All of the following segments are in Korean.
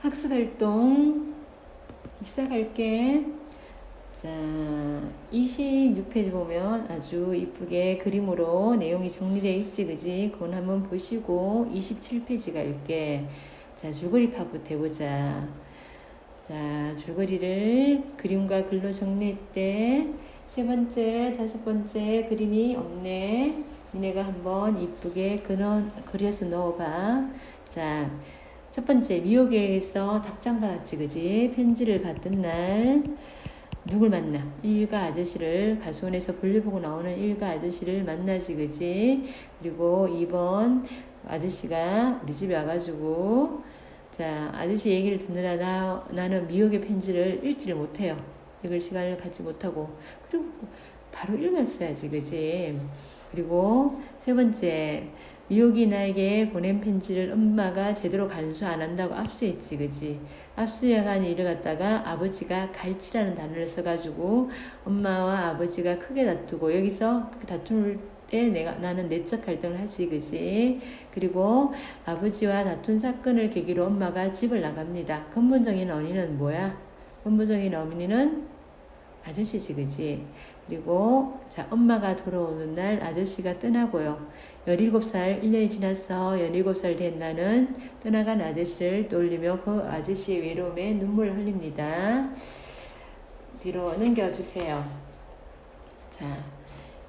학습 활동 시작할게. 자, 26페이지 보면 아주 이쁘게 그림으로 내용이 정리되어 있지, 그지? 그건 한번 보시고 27페이지 갈게. 자, 줄거리 파부터 해보자. 자, 줄거리를 그림과 글로 정리했대. 세 번째, 다섯 번째 그림이 없네. 니네가 한번 이쁘게 그려, 그려서 넣어봐. 자, 첫 번째, 미호계에서 답장 받았지, 그지? 편지를 받은 날, 누굴 만나? 일가 아저씨를, 가수원에서 볼일 보고 나오는 일가 아저씨를 만나지, 그지? 그리고 2번, 아저씨가 우리 집에 와가지고, 자, 아저씨 얘기를 듣느라 나, 나는 미역의 편지를 읽지를 못해요. 읽을 시간을 갖지 못하고. 그리고 바로 읽었어야지, 그지? 그리고 세 번째, 미역이 나에게 보낸 편지를 엄마가 제대로 간수 안 한다고 압수했지, 그지? 압수해간 일을 갖다가 아버지가 갈치라는 단어를 써가지고 엄마와 아버지가 크게 다투고 여기서 그 다툴 때 내가 나는 내적 갈등을 하지, 그지? 그리고 아버지와 다툰 사건을 계기로 엄마가 집을 나갑니다. 근본적인 원인은 뭐야? 근본적인 원인은 아저씨지, 그지? 그리고 자 엄마가 돌아오는 날 아저씨가 떠나고요. 17살 1년이 지났어 17살 된 나는 떠나간 아저씨를 떠올리며 그 아저씨의 외로움에 눈물을 흘립니다. 뒤로 넘겨주세요. 자,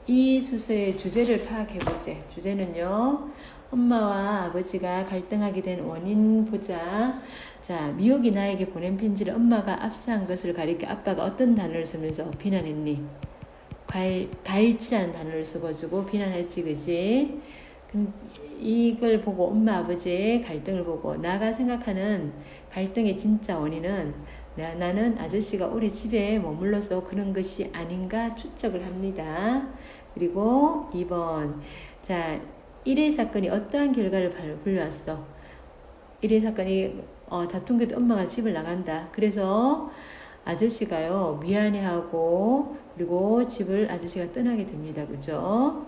이 수서의 주제를 파악해보지. 주제는요. 엄마와 아버지가 갈등하게 된 원인 보자. 자, 미역이 나에게 보낸 편지를 엄마가 압수한 것을 가리켜 아빠가 어떤 단어를 쓰면서 비난했니? 갈, 갈치라는 단어를 써가지고 비난했지, 그지? 근- 이걸 보고 엄마 아버지의 갈등을 보고 나가 생각하는 갈등의 진짜 원인은 나, 나는 아저씨가 오래 집에 머물러서 그런 것이 아닌가 추측을 합니다. 그리고 2번. 자, 1회 사건이 어떠한 결과를 발- 불러왔어? 1회 사건이 어, 다툰 게 엄마가 집을 나간다. 그래서 아저씨가요, 미안해하고, 그리고 집을 아저씨가 떠나게 됩니다. 그죠?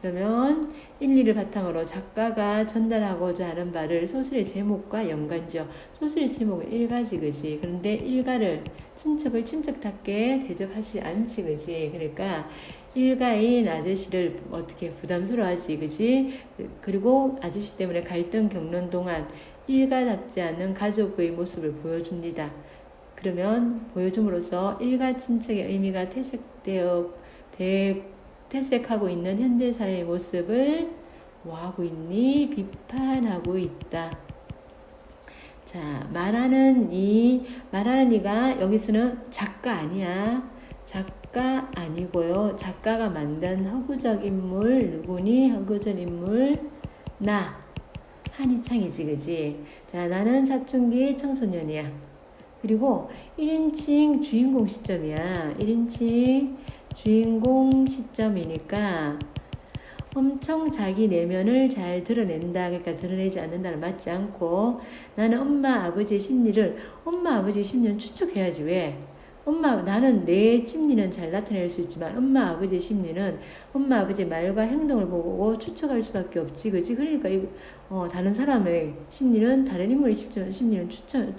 그러면 1, 2를 바탕으로 작가가 전달하고자 하는 바를 소설의 제목과 연관지어. 소설의 제목은 일가지, 그지? 그런데 일가를, 친척을 친척답게 대접하지 않지, 그지? 그러니까 일가인 아저씨를 어떻게 부담스러워하지, 그지? 그리고 아저씨 때문에 갈등 겪는 동안 일가답지 않은 가족의 모습을 보여줍니다. 그러면 보여줌으로써 일가 친척의 의미가 퇴색되어 대, 퇴색하고 있는 현대사회의 모습을 뭐하고 있니? 비판하고 있다. 자, 말하는 이, 말하는 이가 여기서는 작가 아니야. 작가 아니고요. 작가가 만든 허구적 인물, 누구니? 허구적 인물, 나. 한희창이지, 그지? 자, 나는 사춘기 청소년이야. 그리고 1인칭 주인공 시점이야. 1인칭 주인공 시점이니까 엄청 자기 내면을 잘 드러낸다. 그러니까 드러내지 않는다는 맞지 않고 나는 엄마 아버지의 심리를 엄마 아버지의 심리는 추측해야지 왜? 엄마 나는 내 심리는 잘 나타낼 수 있지만 엄마 아버지의 심리는 엄마 아버지의 말과 행동을 보고 추측할 수밖에 없지 그지 그러니까 이 어, 다른 사람의 심리는 다른 인물의 심리는 심리는 추측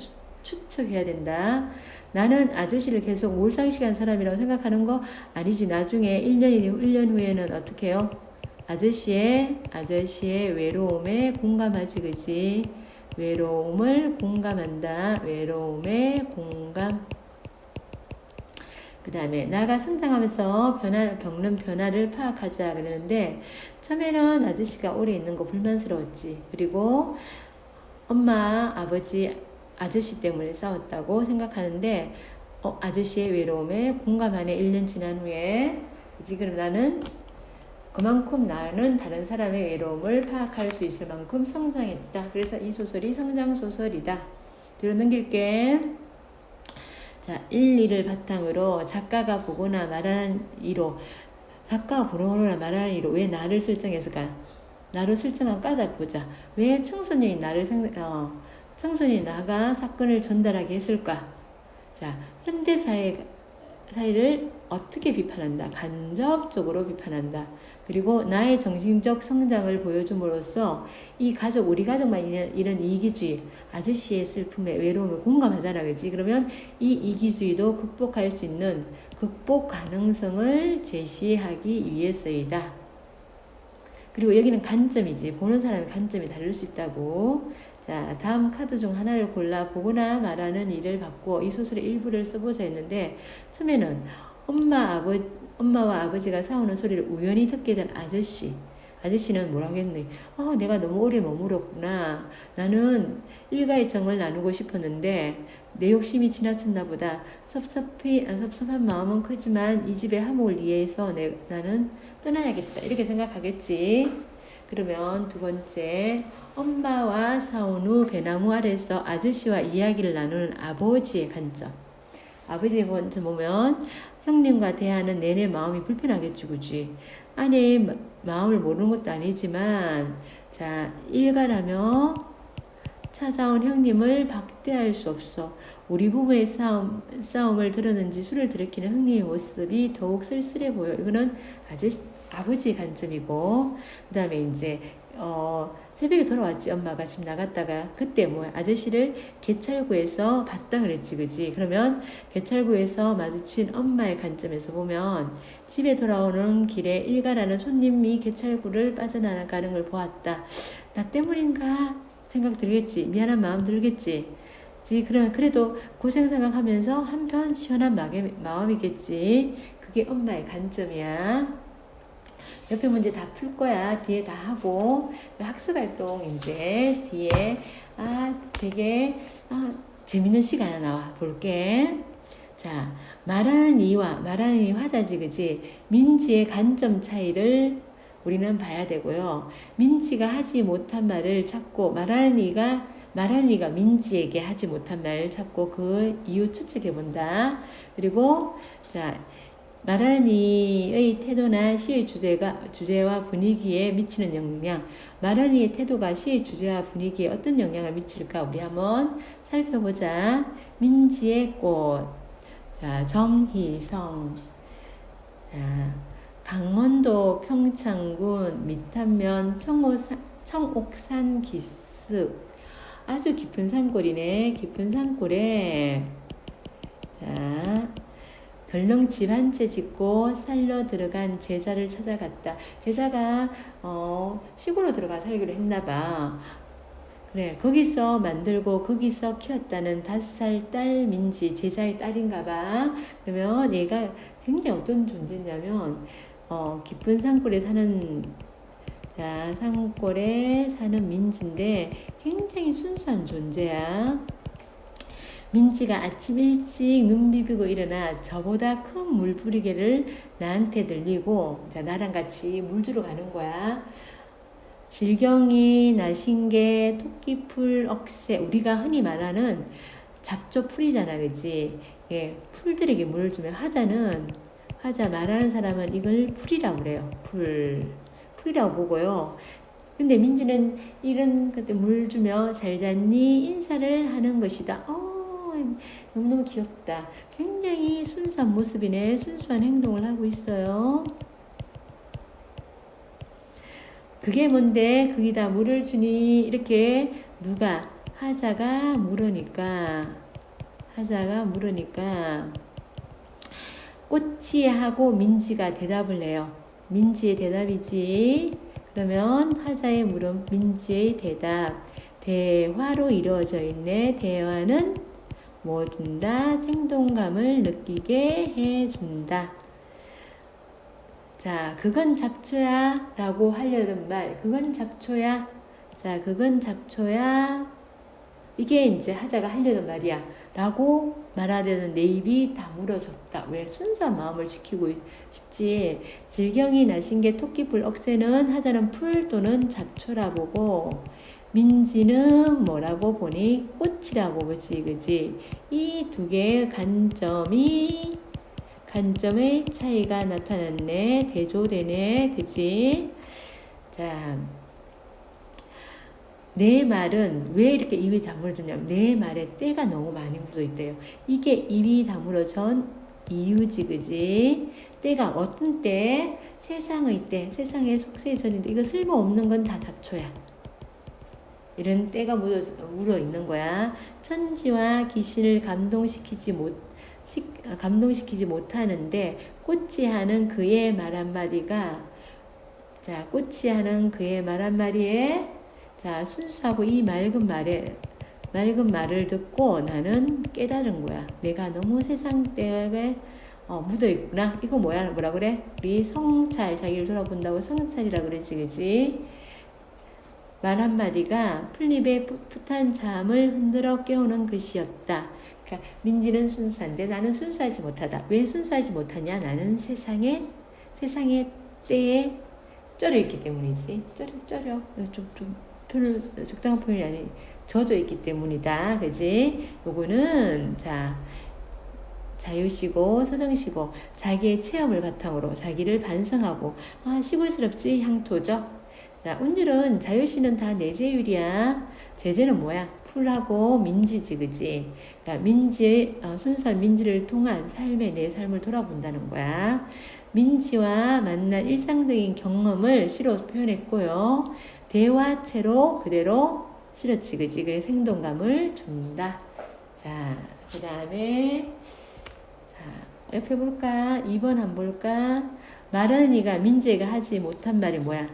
추, 추측해야 된다. 나는 아저씨를 계속 몰상식한 사람이라고 생각하는 거 아니지. 나중에 1년이 1년 후에는 어떻게 해요? 아저씨의 아저씨의 외로움에 공감하지 그지? 외로움을 공감한다. 외로움에 공감. 그 다음에 나가 성장하면서 변화를 겪는 변화를 파악하자 그러는데 처음에는 아저씨가 오래 있는 거 불만스러웠지. 그리고 엄마, 아버지, 아저씨 때문에 싸웠다고 생각하는데 어, 아저씨의 외로움에 공감하네 1년 지난 후에 지금 나는 그만큼 나는 다른 사람의 외로움을 파악할 수 있을 만큼 성장했다. 그래서 이 소설이 성장 소설이다. 뒤로 넘길게. 자, 1, 2를 바탕으로 작가가 보거나 말하는 이로 작가가 보거나 말하는 이로 왜 나를 설정했을까? 나를 설정한 까닭 보자. 왜 청소년이 나를 생, 어, 청소년이 나가 사건을 전달하게 했을까? 자, 현대 사회 사이를 어떻게 비판한다? 간접적으로 비판한다. 그리고 나의 정신적 성장을 보여줌으로써 이 가족, 우리 가족만 이런, 이런 이기주의, 아저씨의 슬픔에 외로움에 공감하잖아, 그지? 그러면 이 이기주의도 극복할 수 있는 극복 가능성을 제시하기 위해서이다. 그리고 여기는 관점이지. 보는 사람의 관점이 다를 수 있다고. 자, 다음 카드 중 하나를 골라 보거나 말하는 일을 받고 이 소설의 일부를 써보자 했는데, 처음에는 엄마, 아버지, 엄마와 아버지가 싸우는 소리를 우연히 듣게 된 아저씨. 아저씨는 뭐라고 했니? 어, 내가 너무 오래 머물었구나. 나는 일가의 정을 나누고 싶었는데, 내 욕심이 지나쳤나 보다. 섭섭히, 아, 섭섭한 마음은 크지만 이 집의 화목을 위해서 내, 나는 떠나야겠다. 이렇게 생각하겠지. 그러면 두 번째, 엄마와 싸운 후 배나무 아래서 아저씨와 이야기를 나누는 아버지의 관점. 아버지의 관점 보면 형님과 대하는 내내 마음이 불편하겠지, 그지? 아내의 마- 마음을 모르는 것도 아니지만, 자, 일가라며 찾아온 형님을 박대할 수 없어. 우리 부부의 싸움, 싸움을 들었는지 술을 들이키는 형님의 모습이 더욱 쓸쓸해 보여. 이거는 아저씨, 아버지 관점이고, 그 다음에 이제, 어, 새벽에 돌아왔지, 엄마가 집 나갔다가. 그때 뭐야, 아저씨를 개찰구에서 봤다 그랬지, 그지? 그러면 개찰구에서 마주친 엄마의 관점에서 보면 집에 돌아오는 길에 일가라는 손님이 개찰구를 빠져나가는 걸 보았다. 나 때문인가 생각 들겠지. 미안한 마음 들겠지. 지 그래 그래도 고생 생각하면서 한편 시원한 마음이, 마음이겠지. 그게 엄마의 관점이야. 옆에 문제 다 풀 거야. 뒤에 다 하고 그 학습 활동 이제 뒤에 아 되게 아 재밌는 시간 하나 나와 볼게. 자 말하는 이와 말하는 이 화자지 그지 민지의 관점 차이를 우리는 봐야 되고요. 민지가 하지 못한 말을 찾고 말하는 이가 말하는 이가 민지에게 하지 못한 말을 찾고 그 이유 추측해 본다. 그리고 자 말하는 이의 태도나 시의 주제가 주제와 분위기에 미치는 영향, 말하는 이의 태도가 시의 주제와 분위기에 어떤 영향을 미칠까 우리 한번 살펴보자. 민지의 꽃, 자 정희성, 자 강원도 평창군 미탄면 청옥산, 청옥산 기슭 아주 깊은 산골이네. 깊은 산골에 자 별릉 집한 채 짓고 살러 들어간 제자를 찾아갔다. 제자가 어, 시골로 들어가 살기로 했나 봐. 그래 거기서 만들고 거기서 키웠다는 다섯 살 딸 민지 제자의 딸인가 봐. 그러면 얘가 굉장히 어떤 존재냐면 어, 깊은 산골에 사는 자 산골에 사는 민지인데 굉장히 순수한 존재야. 민지가 아침 일찍 눈 비비고 일어나 저보다 큰 물뿌리개를 나한테 들리고 자 나랑 같이 물 주러 가는 거야. 질경이, 나신개, 토끼풀, 억새 우리가 흔히 말하는 잡초풀이잖아, 그지? 예, 풀들에게 물을 주면 화자는 화자 말하는 사람은 이걸 풀이라고 그래요. 풀 풀이라고 보고요. 근데 민지는 이런 것들 물 주며 잘 잤니 인사를 하는 것이다. 어, 너무너무 귀엽다. 굉장히 순수한 모습이네. 순수한 행동을 하고 있어요. 그게 뭔데? 거기다 물을 주니 이렇게 누가 하자가 물으니까 하자가 물으니까 꽃이 하고 민지가 대답을 해요. 민지의 대답이지. 그러면 하자의 물음 민지의 대답 대화로 이루어져 있네. 대화는 뭐 준다? 생동감을 느끼게 해준다. 자, 그건 잡초야 라고 하려던 말, 그건 잡초야. 자, 그건 잡초야. 이게 이제 하자가 하려던 말이야. 라고 말하려는 내 입이 다물어졌다. 왜? 순수한 마음을 지키고 싶지. 질경이 나신 게 토끼풀 억새는 하자는 풀 또는 잡초라 보고, 민지는 뭐라고 보니 꽃이라고 보지, 그지? 이 두 개의 관점이 관점의 차이가 나타났네. 대조되네. 그지? 자, 내 말은 왜 이렇게 입이 다물어졌냐면 내 말에 때가 너무 많이 묻어 있대요. 이게 입이 다물어진 이유지 그지. 때가 어떤 때? 세상의 때 세상의 속세의 전인데 이거 쓸모없는 건 다 잡초야. 이런 때가 묻어, 묻어 있는 거야. 천지와 귀신을 감동시키지 못 시, 감동시키지 못하는데 꽃이 하는 그의 말 한마디가 자 꽃이 하는 그의 말 한마디에 자 순수하고 이 맑은 말에 맑은 말을 듣고 나는 깨달은 거야. 내가 너무 세상 때에 어, 묻어 있구나. 이거 뭐야? 뭐라 그래? 우리 성찰 자기를 돌아본다고 성찰이라 그러지, 그지? 말 한마디가 풀립의 풋풋한 잠을 흔들어 깨우는 것이었다. 그러니까 민지는 순수한데 나는 순수하지 못하다. 왜 순수하지 못하냐? 나는 세상에 세상의 때에 쩔어 있기 때문이지. 쩔어 쩔어. 좀 좀 표를 적당한 표현이 아니. 젖어 있기 때문이다. 그지? 요거는 자 자유시고 서정시고 자기의 체험을 바탕으로 자기를 반성하고 아 시골스럽지 향토죠. 자 운율은 자유시는 다 내재율이야. 제재는 뭐야? 풀하고 민지지 그지? 그러니까 민지 어, 순수한 민지를 통한 삶의 내 삶을 돌아본다는 거야. 민지와 만난 일상적인 경험을 시로 표현했고요. 대화체로 그대로 실었지 그지? 그래 생동감을 준다. 자, 그 다음에 자 옆에 볼까? 2번 한 볼까? 말하는 이가 민재가 하지 못한 말이 뭐야?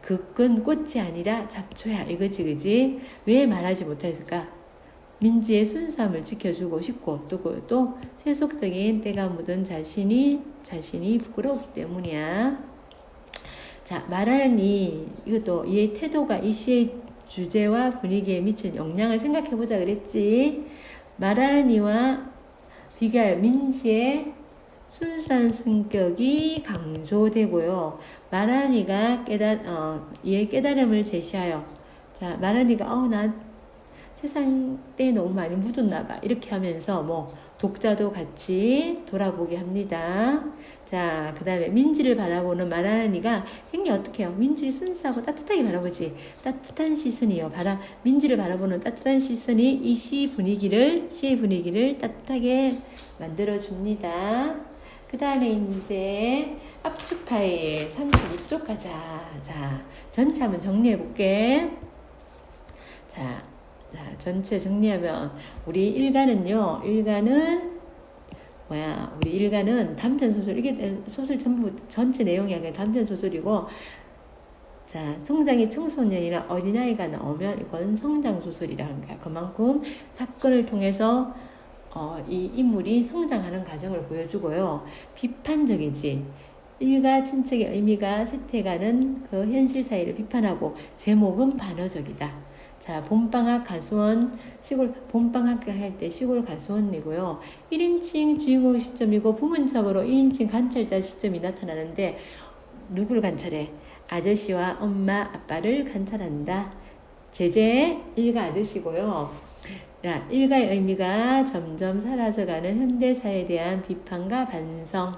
그건 꽃이 아니라 잡초야 이거지 그지? 왜 말하지 못했을까? 민지의 순수함을 지켜주고 싶고 또그또 세속적인 때가 묻은 자신이 자신이 부끄럽기 때문이야. 자 말하는 이 이것도 이의 태도가 이 시의 주제와 분위기에 미친 영향을 생각해 보자 그랬지. 말하는 이와 비교할 민지의 순수한 성격이 강조되고요. 이가 깨달 어, 이의 깨달음을 제시하여 자 말하는 이가 어 나 세상 때 너무 많이 묻었나 봐 이렇게 하면서 뭐 독자도 같이 돌아보게 합니다. 자, 그 다음에 민지를 바라보는 이가 굉장히 어떻게 해요? 민지를 순수하고 따뜻하게 바라보지. 따뜻한 시선이요. 바라, 민지를 바라보는 따뜻한 시선이 이 시 분위기를, 시의 분위기를 따뜻하게 만들어줍니다. 그 다음에 이제 압축 파일 32쪽 가자. 자, 전체 한번 정리해 볼게. 자, 자, 전체 정리하면 우리 일가는요. 일가는 뭐야? 우리 일가는 단편 소설 이게 소설 전부 전체 내용이 아니라 단편 소설이고 자, 성장이 청소년이나 어린아이가 나오면 이건 성장 소설이라는 거야. 그만큼 사건을 통해서 어, 이 인물이 성장하는 과정을 보여주고요. 비판적이지. 일가 친척의 의미가 쇠퇴가는 그 현실 사회를 비판하고 제목은 반어적이다. 자, 봄방학 가수원, 시골, 봄방학 할 때 시골 가수원이고요. 1인칭 주인공 시점이고 부문적으로 2인칭 관찰자 시점이 나타나는데 누구를 관찰해? 아저씨와 엄마, 아빠를 관찰한다. 제재 일가 아저씨고요. 자, 일가의 의미가 점점 사라져가는 현대사에 대한 비판과 반성.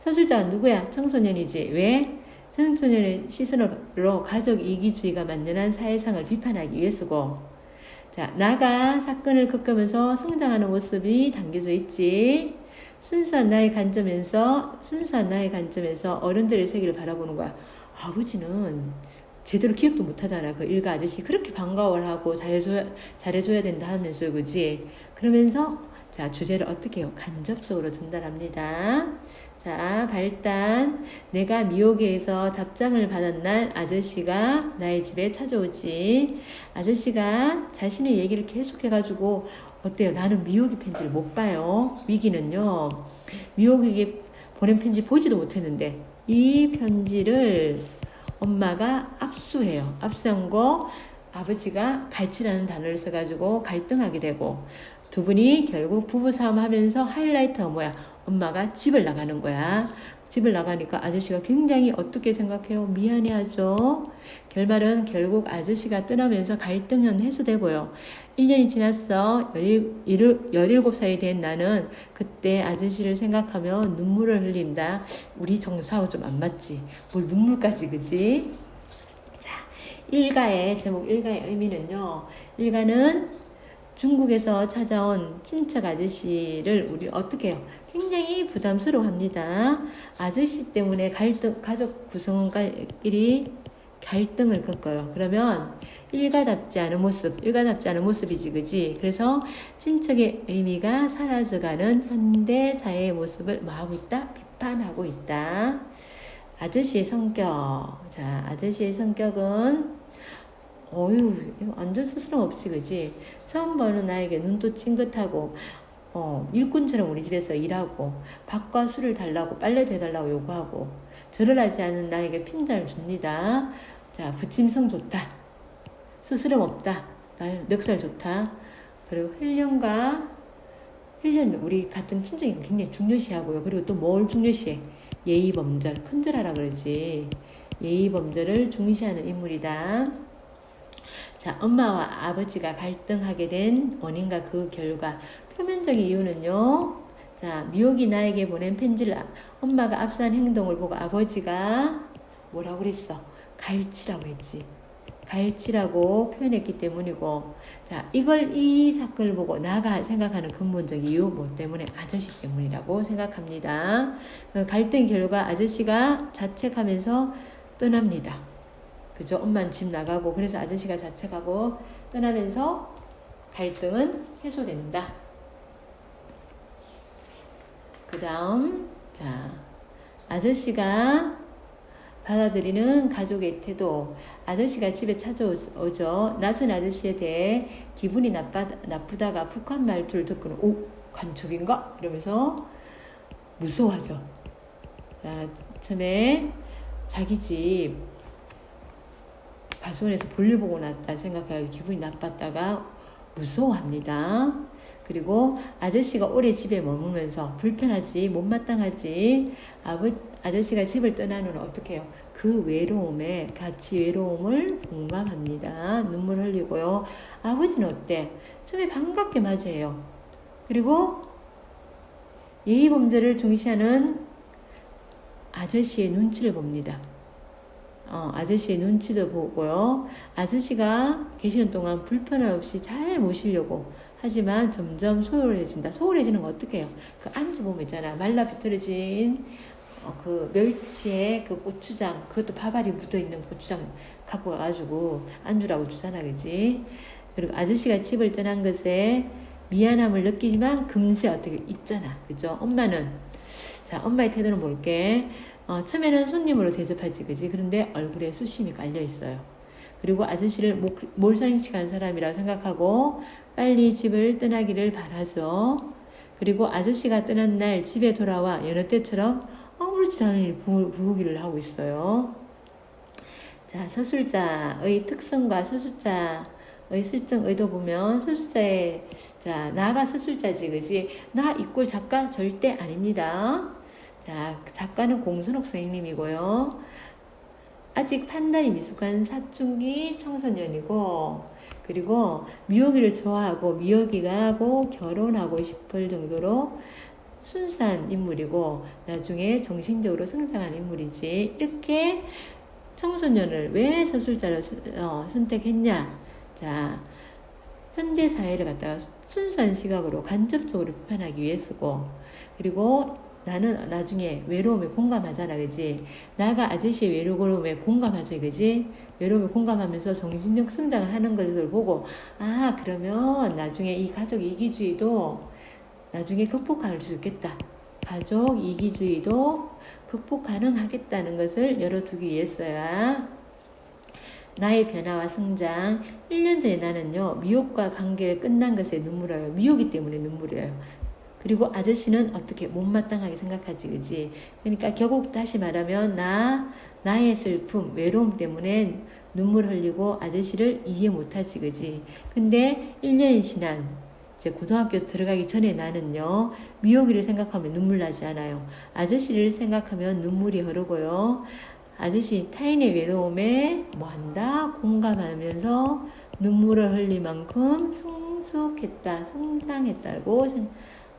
서술자가 누구야? 청소년이지. 왜? 청소년의 시선으로 가족 이기주의가 만연한 사회상을 비판하기 위해서고 자 나가 사건을 겪으면서 성장하는 모습이 담겨져 있지. 순수한 나의 관점에서 순수한 나의 관점에서 어른들의 세계를 바라보는 거야. 아버지는 제대로 기억도 못하잖아. 그 일가 아저씨 그렇게 반가워하고 잘해줘야, 잘해줘야 된다 하면서 그지? 그러면서 자 주제를 어떻게 해요 간접적으로 전달합니다 자, 발단. 내가 미호계에서 답장을 받은 날 아저씨가 나의 집에 찾아오지. 아저씨가 자신의 얘기를 계속해가지고, 어때요? 나는 미호기 편지를 못 봐요. 위기는요. 미호기에게 보낸 편지 보지도 못했는데, 이 편지를 엄마가 압수해요. 압수한 거 아버지가 갈치라는 단어를 써가지고 갈등하게 되고, 두 분이 결국 부부싸움 하면서 하이라이트가 뭐야? 엄마가 집을 나가는 거야. 집을 나가니까 아저씨가 굉장히 어떻게 생각해요? 미안해 하죠. 결말은 결국 아저씨가 떠나면서 갈등은 해소되고요. 1년이 지났어. 17살이 된 나는 그때 아저씨를 생각하며 눈물을 흘린다. 우리 정서하고 좀 안 맞지? 뭘 눈물까지, 그지? 자, 일가의, 제목 일가의 의미는요. 일가는 중국에서 찾아온 친척 아저씨를 우리 어떻게 해요? 굉장히 부담스러워합니다. 아저씨 때문에 갈등, 가족 구성원끼리 갈등을 겪어요. 그러면 일가답지 않은 모습, 일가답지 않은 모습이지, 그지? 그래서 친척의 의미가 사라져가는 현대 사회의 모습을 뭐 하고 있다? 비판하고 있다. 아저씨의 성격. 자, 아저씨의 성격은 어유 완전 스스럼 없이 그지 처음 보는 나에게 눈도 찡긋하고 어 일꾼처럼 우리 집에서 일하고 밥과 술을 달라고 빨래도 해달라고 요구하고 절을 하지 않은 나에게 핀잔을 줍니다. 자 부침성 좋다. 스스럼 없다. 나 멱살 좋다. 그리고 훈련과 훈련 우리 같은 친정이 굉장히 중요시하고요. 그리고 또 뭘 중요시해? 예의 범절 큰절하라 그러지. 예의 범절을 중시하는 인물이다. 자, 엄마와 아버지가 갈등하게 된 원인과 그 결과. 표면적인 이유는요. 자, 미옥이 나에게 보낸 편지를 아- 엄마가 압수한 행동을 보고 아버지가 뭐라고 그랬어? 갈치라고 했지. 갈치라고 표현했기 때문이고, 자, 이걸 이 사건을 보고 나가 생각하는 근본적 이유, 뭐 때문에 아저씨 때문이라고 생각합니다. 그 갈등 결과 아저씨가 자책하면서 떠납니다. 그죠? 엄마는 집 나가고 그래서 아저씨가 자책하고 떠나면서 갈등은 해소된다. 그 다음 자 아저씨가 받아들이는 가족의 태도 아저씨가 집에 찾아오죠. 낯선 아저씨에 대해 기분이 나빠, 나쁘다가 북한 말투를 듣고는 오 간첩인가? 이러면서 무서워하죠. 자, 처음에 자기 집 가수원에서 볼일 보고 났다 생각하여 기분이 나빴다가 무서워합니다. 그리고 아저씨가 오래 집에 머물면서 불편하지 못마땅하지 아버 아저씨가 집을 떠나는 어떻게 해요? 그 외로움에 같이 외로움을 공감합니다. 눈물 흘리고요. 아버지는 어때? 처음에 반갑게 맞이해요. 그리고 예의 범죄를 중시하는 아저씨의 눈치를 봅니다. 어, 아저씨의 눈치도 보고요. 아저씨가 계시는 동안 불편함 없이 잘 모시려고 하지만 점점 소홀해진다. 소홀해지는 거 어떻게 해요? 그 안주 보면 있잖아. 말라 비틀어진 어, 그 멸치에 그 고추장, 그것도 밥알이 묻어있는 고추장 갖고 가가지고 안주라고 주잖아. 그지? 그리고 아저씨가 집을 떠난 것에 미안함을 느끼지만 금세 어떻게 있잖아. 그죠? 엄마는, 자, 엄마의 태도는 볼게. 어, 처음에는 손님으로 대접하지, 그지? 그런데 얼굴에 수심이 깔려 있어요. 그리고 아저씨를 몰- 몰상식한 사람이라고 생각하고 빨리 집을 떠나기를 바라죠. 그리고 아저씨가 떠난 날 집에 돌아와 여느 때처럼 아무렇지 않은 일 부- 부르기를 하고 있어요. 자, 서술자의 특성과 서술자의 실정 의도 보면 서술자의 자, 나가 서술자지, 그지? 나 이꼴 작가 절대 아닙니다. 자, 작가는 공순옥 선생님이고요. 아직 판단이 미숙한 사춘기 청소년이고, 그리고 미역이를 좋아하고 미역이가 하고 결혼하고 싶을 정도로 순수한 인물이고, 나중에 정신적으로 성장한 인물이지. 이렇게 청소년을 왜 서술자로 선- 어, 선택했냐? 자, 현대 사회를 갖다가 순수한 시각으로 간접적으로 비판하기 위해서고, 그리고 나는 나중에 외로움에 공감하잖아, 그지? 나가 아저씨의 외로움에 공감하지, 그지? 외로움에 공감하면서 정신적 성장을 하는 것을 보고, 아, 그러면 나중에 이 가족 이기주의도 나중에 극복할 수 있겠다. 가족 이기주의도 극복 가능하겠다는 것을 열어두기 위해서야. 나의 변화와 성장. 1년 전에 나는요, 미혹과 관계를 끝난 것에 눈물어요. 미혹이 때문에 눈물이에요. 그리고 아저씨는 어떻게 못마땅하게 생각하지, 그지? 그러니까 결국 다시 말하면 나, 나의 슬픔, 외로움 때문에 눈물 흘리고 아저씨를 이해 못하지, 그지? 근데 1년이 지난 이제 고등학교 들어가기 전에 나는요, 미호기를 생각하면 눈물 나지 않아요. 아저씨를 생각하면 눈물이 흐르고요. 아저씨 타인의 외로움에 뭐 한다? 공감하면서 눈물을 흘릴 만큼 성숙했다, 성장했다고 생-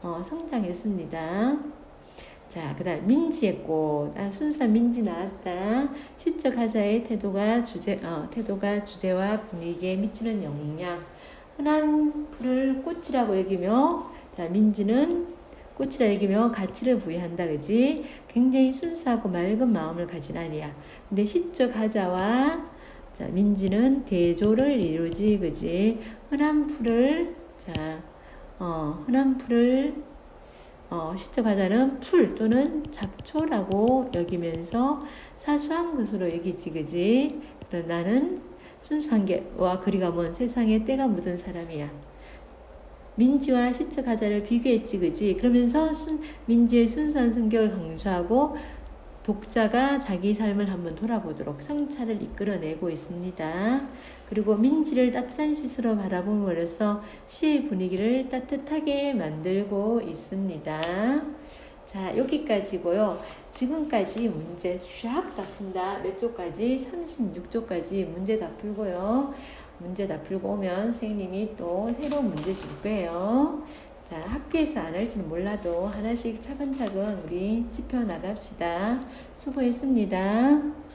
어, 성장했습니다. 자, 그 다음 민지의 꽃. 아, 순수한 민지 나왔다. 시적 하자의 태도가 주제, 어, 태도가 주제와 분위기에 미치는 영향. 흔한 풀을 꽃이라고 여기며 자 민지는 꽃이라 여기며 가치를 부여한다 그지 굉장히 순수하고 맑은 마음을 가진 아이야 근데 시적 하자와 자 민지는 대조를 이루지 그지 흔한 풀을 자 어, 흔한 풀을 어, 시적 하자는 풀 또는 잡초라고 여기면서 사소한 것으로 여기지 그지 그럼 나는 순수한 게와 거리가 먼 세상에 때가 묻은 사람이야. 민지와 시적 하자를 비교했지 그지 그러면서 순, 민지의 순수한 성격을 강조하고 독자가 자기 삶을 한번 돌아보도록 성찰을 이끌어내고 있습니다. 그리고 민지를 따뜻한 시스로 바라봄으로써 시의 분위기를 따뜻하게 만들고 있습니다. 자, 여기까지고요. 지금까지 문제 쫙다 푼다. 몇 쪽까지? 36쪽까지 문제 다 풀고요. 문제 다 풀고 오면 선생님이 또 새로운 문제 줄 거예요. 자, 학교에서 안 할지는 몰라도 하나씩 차근차근 우리 짚어 나갑시다. 수고했습니다.